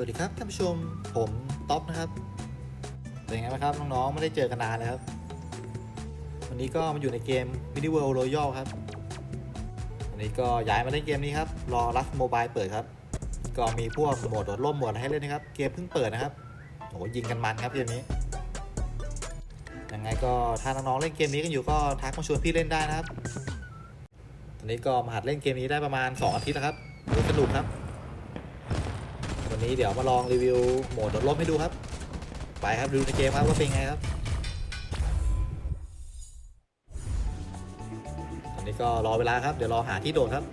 สวัสดีครับท่านผู้ชมผมท็อปนะครับ เป็นไงบ้างครับน้องๆไม่ได้เจอกันนานเลยครับ วันนี้ก็มาอยู่ในเกม Mini World Royale ครับวันนี้ก็ย้ายมาเล่นเกมนี้ครับ รอรัสโมบายเปิดครับ ก็มีพวกโหมดโดดร่มโหมดอะไรให้เล่นนะครับ เกมเพิ่งเปิดนะครับโหยิงกันมันครับเกมนี้ยังไงก็ถ้าน้องๆเล่นเกมนี้กันอยู่ก็ทักมาชวนพี่เล่นได้นะครับ ตอนนี้ก็มาหัดเล่นเกมนี้ได้ประมาณ 2 อาทิตย์แล้วครับดูสนุกครับ วันนี้เดี๋ยวมาลองรีวิวโหมดโดดร่มให้ดูครับ ไปครับดูในเกมครับว่าเป็นไงครับตอนนี้ก็รอเวลาครับเดี๋ยวรอหาที่โดดครับ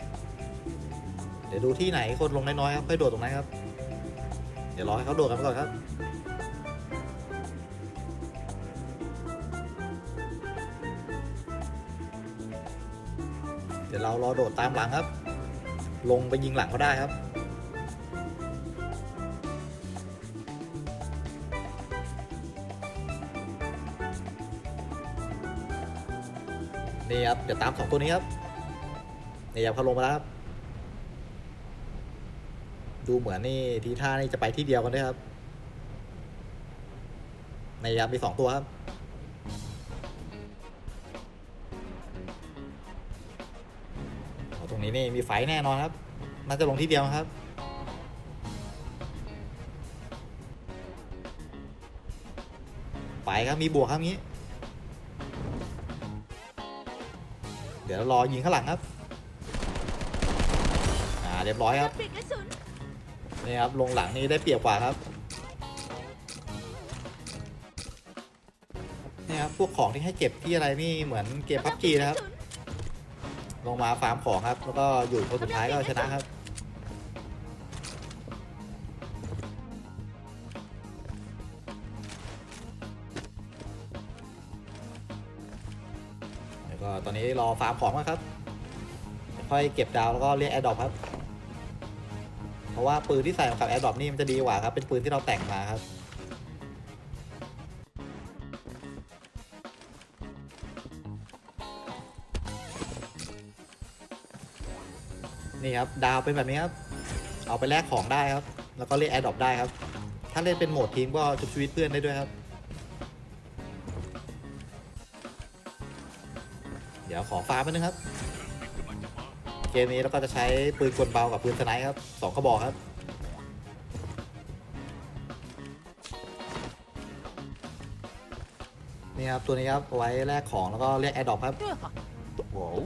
เดี๋ยวดูที่ไหนคนลงน้อยๆครับค่อยโดดตรงนั้นครับ เดี๋ยวรอให้เขาโดดกันก่อนครับเดี๋ยวเรารอโดดตามหลังครับ ลงไปยิงหลังเขาได้ครับ นี่ครับเดี๋ยวตามสองตัวนี้ครับนี่ครับเขาลงมาแล้วครับดูเหมือนนี่ทีท่านี่จะไปที่เดียวกันด้วยครับในครับมีสองตัวครับตรงนี้นี่มีไฟแน่นอนครับ น่าจะลงที่เดียวครับไปครับมีบวกครับงี้ เดี๋ยวเรารอยิงข้างหลังครับ อ่าเรียบร้อยครับ ปิดกระสุนนี่ครับลงหลังนี่ได้เปรียบกว่าครับ นี่ครับพวกของที่ให้เก็บที่อะไรนี่เหมือนเกมพับจีนะครับ ลงมาฟาร์มของครับ แล้วก็อยู่คนสุดท้ายก็ชนะครับ ก็ตอนนี้รอฟาร์มของก่อนครับค่อยเก็บดาวแล้วก็เรียกแอร์ดรอปครับ เพราะว่าปืนที่ใส่กับแอร์ดรอปนี่มันจะดีกว่าครับ เป็นปืนที่เราแต่งมาครับ นี่ครับดาวเป็นแบบนี้ครับ เอาไปแลกของได้ครับ แล้วก็เรียกแอร์ดรอปได้ครับ ถ้าเล่นเป็นโหมดทีมก็ชุบชีวิตเพื่อนได้ด้วยครับ ดี๋ยวขอฟาร์มไปนึงครับ เกมนี้เราก็จะใช้ปืนกลเบากับปืนสไนป์ครับสองกระบอกครับนี่ครับตัวนี้ครับเอาไว้แลกของแล้วก็เรียกแอร์ดรอปครับโว้ว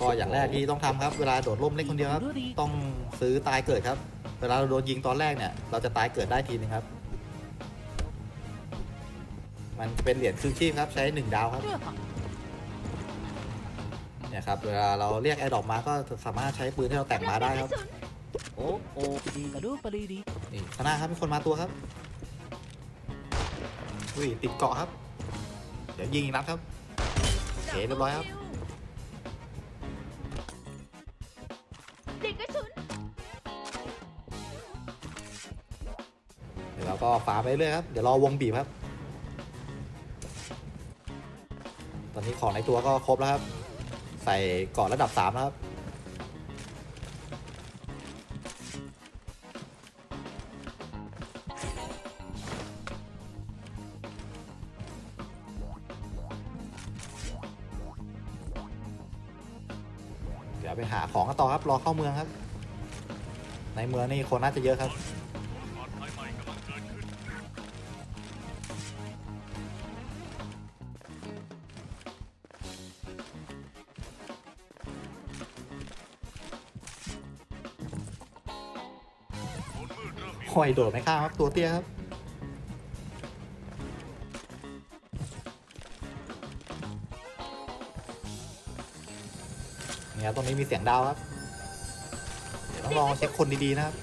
ก็อย่างแรกที่ต้องทำครับ เวลาโดดร่มเล่นคนเดียวครับ ต้องซื้อตายเกิดครับ เวลาเราโดนยิงตอนแรกเนี่ย เราจะตายเกิดได้ทีนึงครับ มันจะเป็นเหรียญคืนชีพครับ ใช้หนึ่งดาวครับเนี่ยครับ เวลาเราเรียกแอร์ดรอปมา ก็สามารถใช้ปืนที่เราแต่งมาได้ครับ โอ้โอ้ดีกระดูปรีดีนี่ข้างหน้าครับมีคนมาตัวครับอุ้ยติดเกาะครับ เดี๋ยวยิงอีกนัดครับโอเคเรียบร้อยครับปิดกระสุนเดี๋ยวเราก็ฝาไปเรื่อยครับ เดี๋ยวรอวงบีบครับ ตอนนี้ของในตัวก็ครบแล้วครับ ใส่เกาะระดับ3ครับ เดี๋ยวไปหาของกันต่อครับ รอเข้าเมืองครับ ในเมืองนี่คนน่าจะเยอะครับ หอยโดดไม่ข้ามครับตัวเตี้ยครับนี่ครับตรงนี้มีเสียงดาวครับ เดี๋ยวต้องลองเช็คคนดีๆนะครับ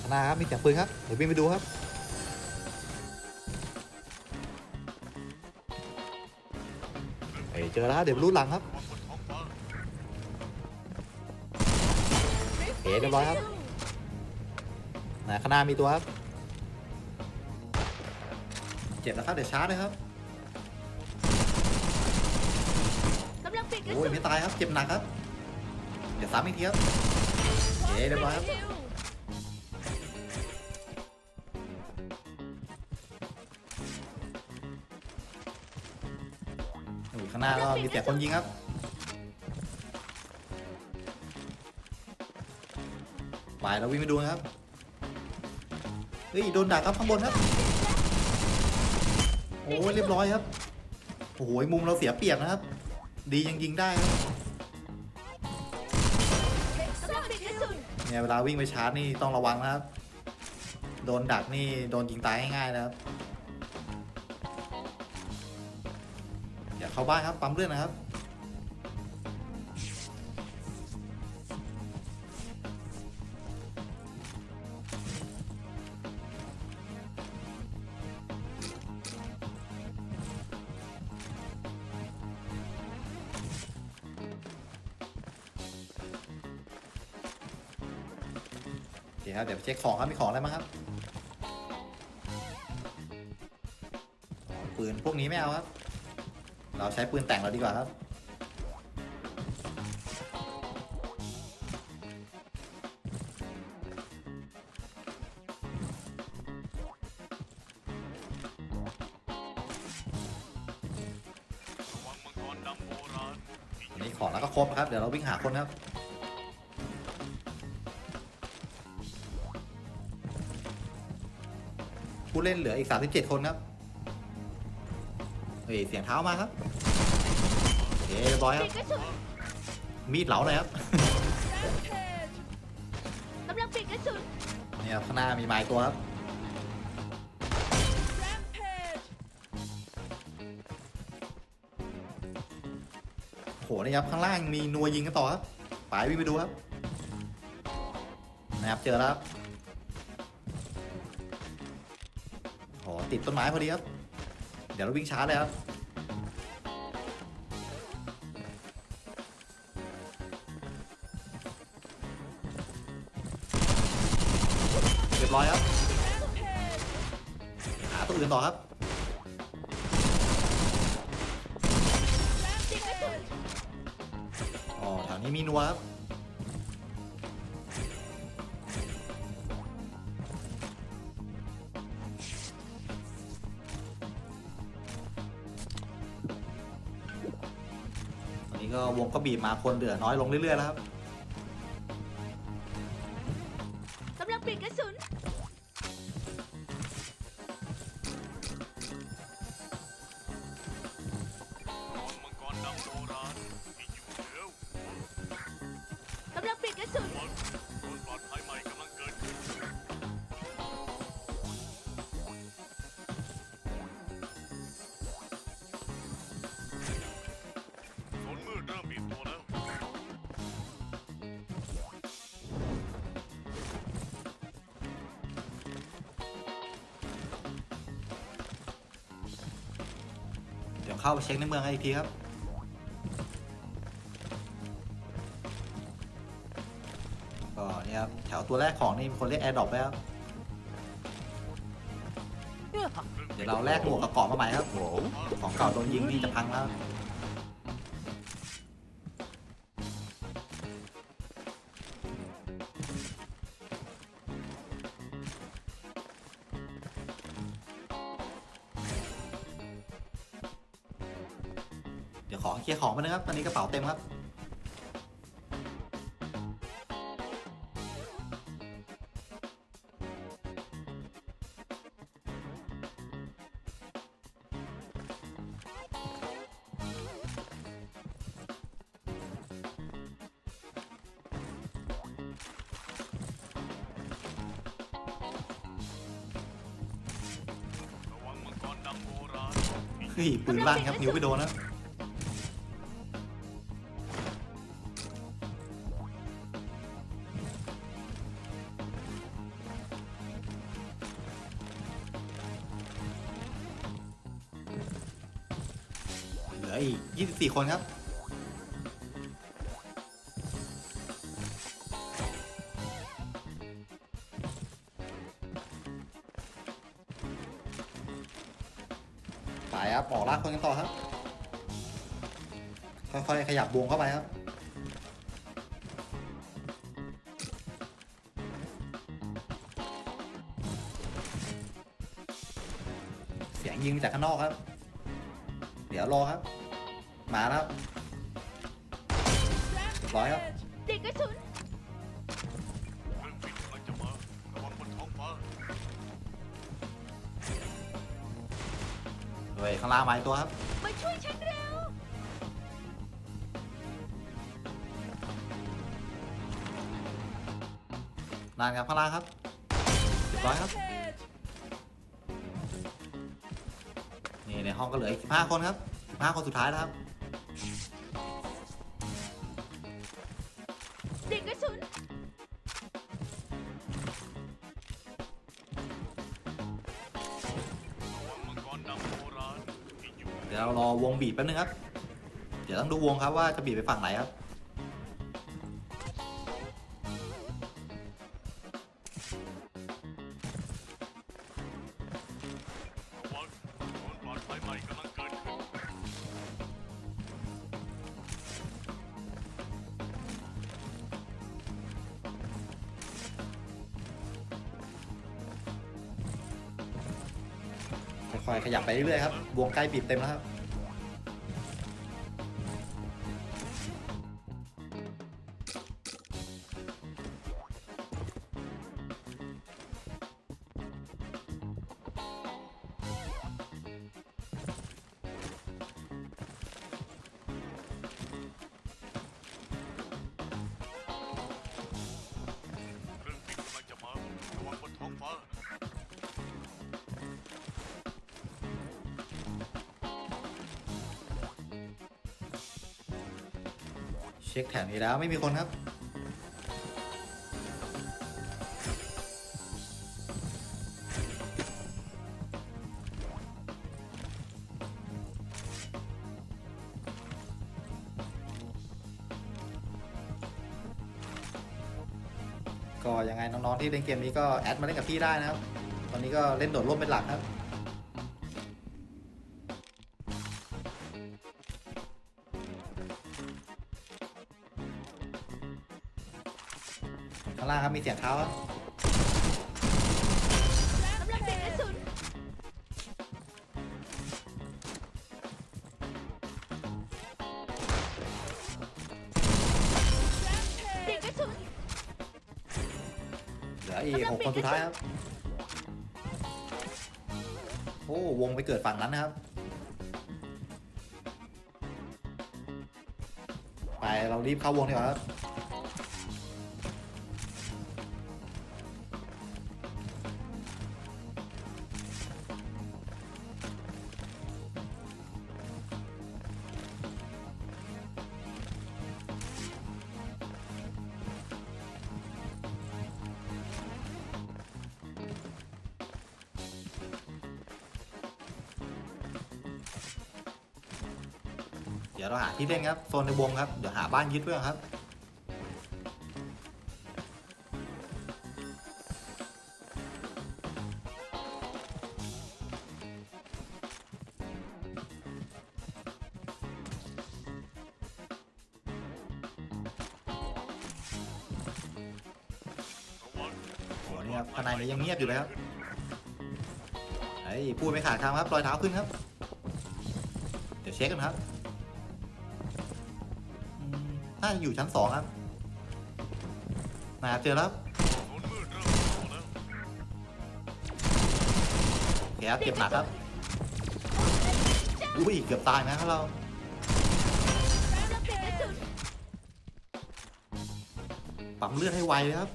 ข้างหน้าครับมีเสียงปืนครับเดี๋ยววิ่งไปดูครับเฮ้ยเจอแล้วเดี๋ยวรูดหลังครับ เคเรียบร้อยครับนะข้างหน้ามีตัวครับ เจ็บแล้วครับเดี๋ยวชาร์จเลยครับกำลังปิดกระโอ้สุยนไม่ตายครับ เจ็บหนักครับ เดี๋ยวซ้ำอีกทีครับโอ้เย้เรียบร้อยครับอยู่ข้างหน้าก็มีเสียงคนยิงครับ ไปเราวิ่งไปดูนะครับ เฮ้ย โดนดักครับข้างบนครับ โอ้เรียบร้อยครับ โอ้โหมุมเราเสียเปรียบนะครับ ดียังยิงได้ครับเนี่ยเวลาวิ่งไปชาร์จนี่ต้องระวังนะครับ โดนดักนี่โดนยิงตายง่ายๆนะครับ อย่าเข้าบ้านครับปั๊มเลือดนะครับ เคครับ เดี๋ยวไปเช็คของครับ มีของอะไรบ้างครับปืนพวกนี้ไม่เอาครับ เราใช้ปืนแต่งเราดีกว่าครับวันนี้ของแล้วก็ครบครับ เดี๋ยวเราวิ่งหาคนครับ ผู้เล่นเหลืออีก 37 คนครับเฮ้ยเสียงเท้ามาครับโอเคเรียบร้อยครับมีดเหลาเลยครับกำลังปิดกระสุนเนี่ยครับข้างหน้ามีไม้ตัวครับ โหนี่ครับข้างล่างมีนัวยิงกันต่อครับ ไปวิ่งไปดูครับ นะครับเจอแล้วครับ ติดต้นไม้พอดีครับ เดี๋ยวเราวิ่งช้าเลยครับ เรียบร้อยครับ หาตัวอื่นต่อครับ อ๋อแถวนี้มีนัวครับ ก็วงก็บีบมาคนเหลือน้อยลงเรื่อยๆแล้วครับ เดี๋ยวเข้าไปเช็คในเมืองให้อีกทีครับ ก็เนี่ยครับแถวตัวแรกของนี่มีคนเรียกแอร์ดรอปแล้วเดี๋ยวเราแลกหมวกกับเกาะมาใหม่ครับ Whoa. ของเก่าโดนยิงนี่จะพังแล้ว ลียร์ของไปนะครับ ตอนนี้กระเป๋าเต็มครับเฮ้ยปืนลั่นครับ นิ้วไปโดนนะ 24 คนครับ ไปครับออกลากคนกันต่อครับ ค่อยๆ ขยับวงเข้าไปครับเสียิงจากข้างนอกครับ เดี๋ยวรอครับ มาแล้วเรียบร้อยครับเด็กกระสุนเครื่องบินกำลังจะมาระวังบนท้องฟ้าเฮ้ยข้างล่างมาอีกตัวครับมาช่วยฉันเร็วนานครับข้างล่างครับเรียบร้อยครับ นี่ในห้องก็เหลืออีก15 คนครับ 15 คนสุดท้ายแล้วครับ วงบีบแป๊บนึงครับ เดี๋ยวต้องดูวงครับว่าจะบีบไปฝั่งไหนครับค่อยๆขยับไปเรื่อยๆครับ วงใกล้บีบเต็มแล้วครับ ช็คแถวนี้แล้วไม่มีคนครับ ก็ยังไงน้องๆที่เล่นเกมนี้ก็แอดมาเล่นกับพี่ได้นะครับ ตอนนี้ก็เล่นโดดร่มเป็นหลักครับางล่างครับมีเสียงเท้าครับเด็กกระสุนเด็กกระสุนเหลืออีกหกคนสุดท้ายครับ โอ้วงไปเกิดฝั่งนั้นนะครับ ไปเรารีบเข้าวงดีกว่าครับ เดี๋ยวเราหาที่เล่นครับโซนในวงครับเดี๋ยวหาบ้านยึดเพื่อนครับระวังโอ้นี่ครับข้างในเนี่ยยังเงียบอยู่เลยครับไอ้ยพูดไม่ขาดคำครับรอยเท้าขึ้นครับ เดี๋ยวเช็คกันครับ น่าจะอยู่ชั้นสองครับมาเจอแล้วแกเคครับเจ็บหนักครับ อุ้ย เกือบตายนะครับเราเระสุนปั๊มเลือดให้ไวเลยครับ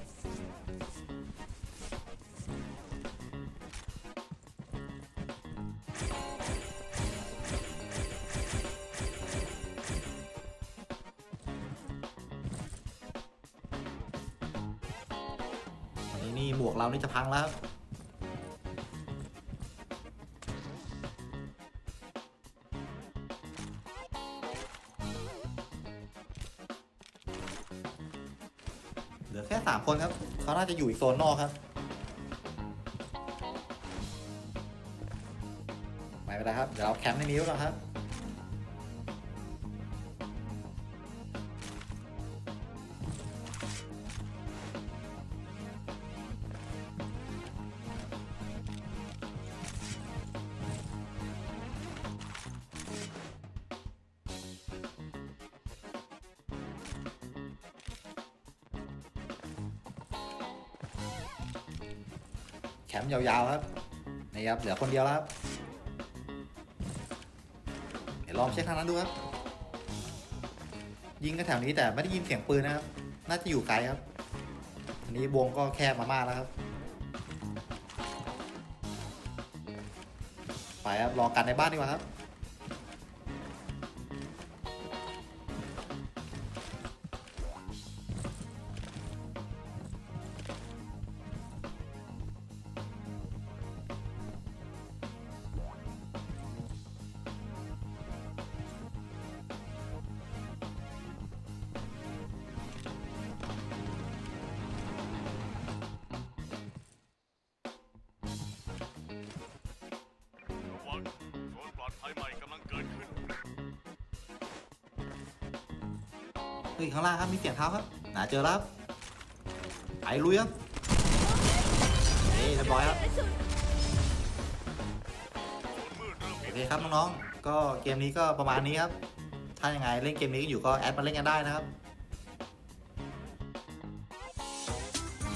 นี่หมวกเรานี่จะพังแล้วเหลือแค่สามคนครับเขาน่าจะอยู่อีกโซนนอกครับไม่เป็นไรครับเดี๋ยวเราแคมป์ในนี้ไว้ก่อนครับ มป์ยาวๆครับนี่ครับเหลือคนเดียวแล้วครับเดี๋ยวลองเช็คทางนั้นดูครับ ยิงกันแถวนี้แต่ไม่ได้ยินเสียงปืนนะครับ น่าจะอยู่ไกลครับอันนี้วงก็แคบมามากแล้วครับ ไปครับรอกันในบ้านดีกว่าครับ ใหม่กำลังเกิดขึ้น เฮ้ยข้างล่างครับมีเสียงเท้าครับหนาเจอแล้วครับไปลุยครับเฮ้ยเรียบร้อยครับโอเคครับน้องๆก็เกมนี้ก็ประมาณนี้ครับ ถ้ายังไงเล่นเกมนี้อยู่ก็แอดมาเล่นกันได้นะครับ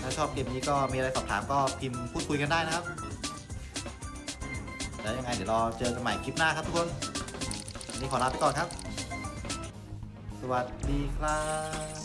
ถ้าชอบเกมนี้ก็มีอะไรสอบถามก็พิมพ์พูดคุยกันได้นะครับ แล้วยังไงเดี๋ยวรอเจอกันใหม่คลิปหน้าครับทุกคนวันนี้ขอลาไปก่อนครับ สวัสดีครับ